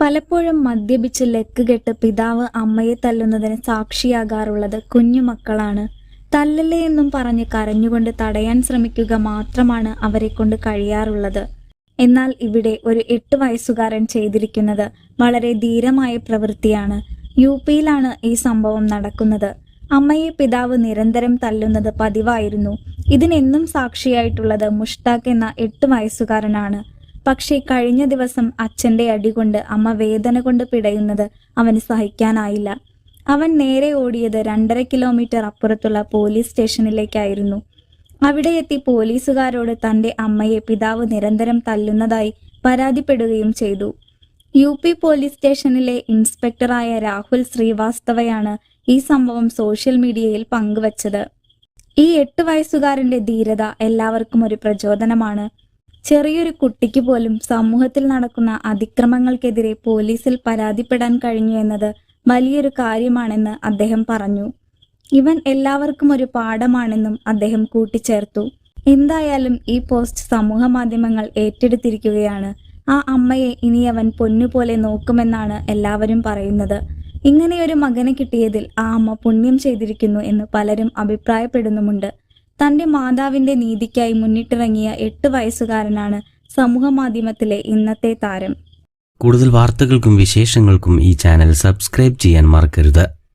പലപ്പോഴും മദ്യപിച്ച് ലക്കുകെട്ട് പിതാവ് അമ്മയെ തല്ലുന്നതിന് സാക്ഷിയാകാറുള്ളത് കുഞ്ഞുമക്കളാണ്. തല്ലല്ലേ എന്നും പറഞ്ഞ് കരഞ്ഞുകൊണ്ട് തടയാൻ ശ്രമിക്കുക മാത്രമാണ് അവരെ കൊണ്ട് കഴിയാറുള്ളത്. എന്നാൽ ഇവിടെ ഒരു എട്ട് വയസ്സുകാരൻ ചെയ്തിരിക്കുന്നത് വളരെ ധീരമായ പ്രവൃത്തിയാണ്. യു പിയിലാണ് ഈ സംഭവം നടക്കുന്നത്. അമ്മയെ പിതാവ് നിരന്തരം തല്ലുന്നത് പതിവായിരുന്നു. ഇതിനെന്നും സാക്ഷിയായിട്ടുള്ളത് മുഷ്താഖ് എന്ന എട്ട് വയസ്സുകാരനാണ്. പക്ഷേ കഴിഞ്ഞ ദിവസം അച്ഛന്റെ അടികൊണ്ട് അമ്മ വേദന കൊണ്ട് പിടയുന്നത് അവന് സഹിക്കാനായില്ല. അവൻ നേരെ ഓടിയത് രണ്ടര കിലോമീറ്റർ അപ്പുറത്തുള്ള പോലീസ് സ്റ്റേഷനിലേക്കായിരുന്നു. അവിടെ എത്തി പോലീസുകാരോട് തന്റെ അമ്മയെ പിതാവ് നിരന്തരം തല്ലുന്നതായി പരാതിപ്പെടുകയും ചെയ്തു. യു പി പോലീസ് സ്റ്റേഷനിലെ ഇൻസ്പെക്ടറായ രാഹുൽ ശ്രീവാസ്തവയാണ് ഈ സംഭവം സോഷ്യൽ മീഡിയയിൽ പങ്കുവച്ചത്. ഈ എട്ട് വയസ്സുകാരന്റെ ധീരത എല്ലാവർക്കും ഒരു പ്രചോദനമാണ്. ചെറിയൊരു കുട്ടിക്ക് പോലും സമൂഹത്തിൽ നടക്കുന്ന അതിക്രമങ്ങൾക്കെതിരെ പോലീസിൽ പരാതിപ്പെടാൻ കഴിഞ്ഞു എന്നത് വലിയൊരു കാര്യമാണെന്ന് അദ്ദേഹം പറഞ്ഞു. ഇവൻ എല്ലാവർക്കും ഒരു പാഠമാണെന്നും അദ്ദേഹം കൂട്ടിച്ചേർത്തു. എന്തായാലും ഈ പോസ്റ്റ് സമൂഹ മാധ്യമങ്ങൾ ഏറ്റെടുത്തിരിക്കുകയാണ്. ആ അമ്മയെ ഇനി അവൻ പൊന്നുപോലെ നോക്കുമെന്നാണ് എല്ലാവരും പറയുന്നത്. ഇങ്ങനെയൊരു മകനെ കിട്ടിയതിൽ ആ അമ്മ പുണ്യം ചെയ്തിരിക്കുന്നു എന്ന് പലരും അഭിപ്രായപ്പെടുന്നുമുണ്ട്. തന്റെ മാതാവിന്റെ നീതിക്കായി മുന്നിട്ടിറങ്ങിയ എട്ട് വയസ്സുകാരനാണ് സമൂഹ മാധ്യമത്തിലെ ഇന്നത്തെ താരം. കൂടുതൽ വാർത്തകൾക്കും വിശേഷങ്ങൾക്കും ഈ ചാനൽ സബ്സ്ക്രൈബ് ചെയ്യാൻ മറക്കരുത്.